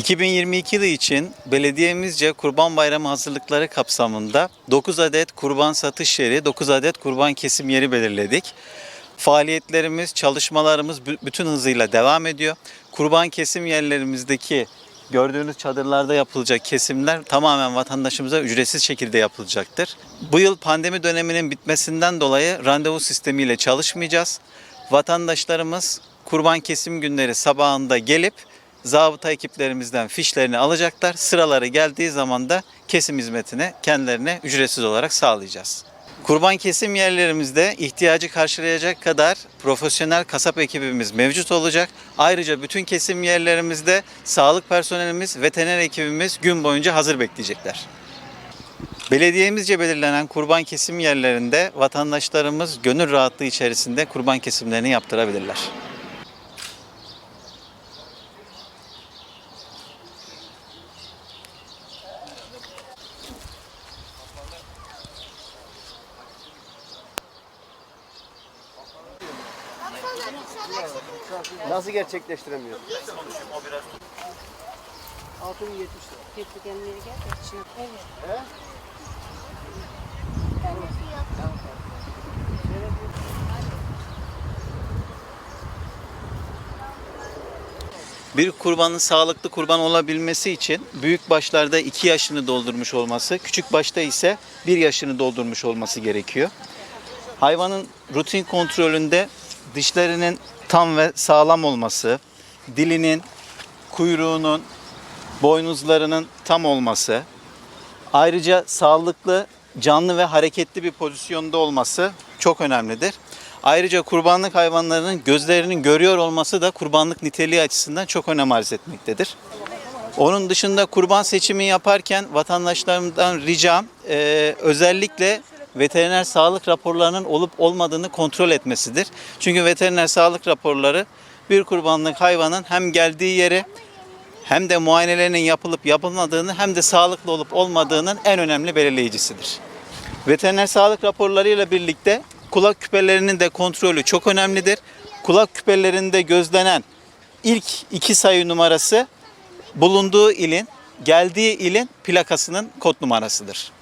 2022 yılı için belediyemizce Kurban Bayramı hazırlıkları kapsamında 9 adet kurban satış yeri, 9 adet kurban kesim yeri belirledik. Faaliyetlerimiz, çalışmalarımız bü- bütün hızıyla devam ediyor. Kurban kesim yerlerimizdeki gördüğünüz çadırlarda yapılacak kesimler tamamen vatandaşımıza ücretsiz şekilde yapılacaktır. Bu yıl pandemi döneminin bitmesinden dolayı randevu sistemiyle çalışmayacağız. Vatandaşlarımız kurban kesim günleri sabahında gelip zabıta ekiplerimizden fişlerini alacaklar. Sıraları geldiği zaman da kesim hizmetini kendilerine ücretsiz olarak sağlayacağız. Kurban kesim yerlerimizde ihtiyacı karşılayacak kadar profesyonel kasap ekibimiz mevcut olacak. Ayrıca bütün kesim yerlerimizde sağlık personelimiz, veteriner ekibimiz gün boyunca hazır bekleyecekler. Belediyemizce belirlenen kurban kesim yerlerinde vatandaşlarımız gönül rahatlığı içerisinde kurban kesimlerini yaptırabilirler. Nasıl gerçekleştiremiyor? Kötü gelmeye gel de içine. Evet. Bir kurbanın sağlıklı kurban olabilmesi için büyük başlarda 2 yaşını doldurmuş olması, küçük başta ise 1 yaşını doldurmuş olması gerekiyor. Hayvanın rutin kontrolünde dişlerinin tam ve sağlam olması, dilinin, kuyruğunun, boynuzlarının tam olması, ayrıca sağlıklı, canlı ve hareketli bir pozisyonda olması çok önemlidir. Ayrıca kurbanlık hayvanlarının gözlerinin görüyor olması da kurbanlık niteliği açısından çok önem arz etmektedir. Onun dışında kurban seçimi yaparken vatandaşlarımdan ricam e, özellikle veteriner sağlık raporlarının olup olmadığını kontrol etmesidir. Çünkü veteriner sağlık raporları bir kurbanlık hayvanın hem geldiği yere hem de muayenelerinin yapılıp yapılmadığını hem de sağlıklı olup olmadığının en önemli belirleyicisidir. Veteriner sağlık raporlarıyla birlikte kulak küpelerinin de kontrolü çok önemlidir. Kulak küpelerinde gözlenen ilk iki sayı numarası bulunduğu ilin, geldiği ilin plakasının kod numarasıdır.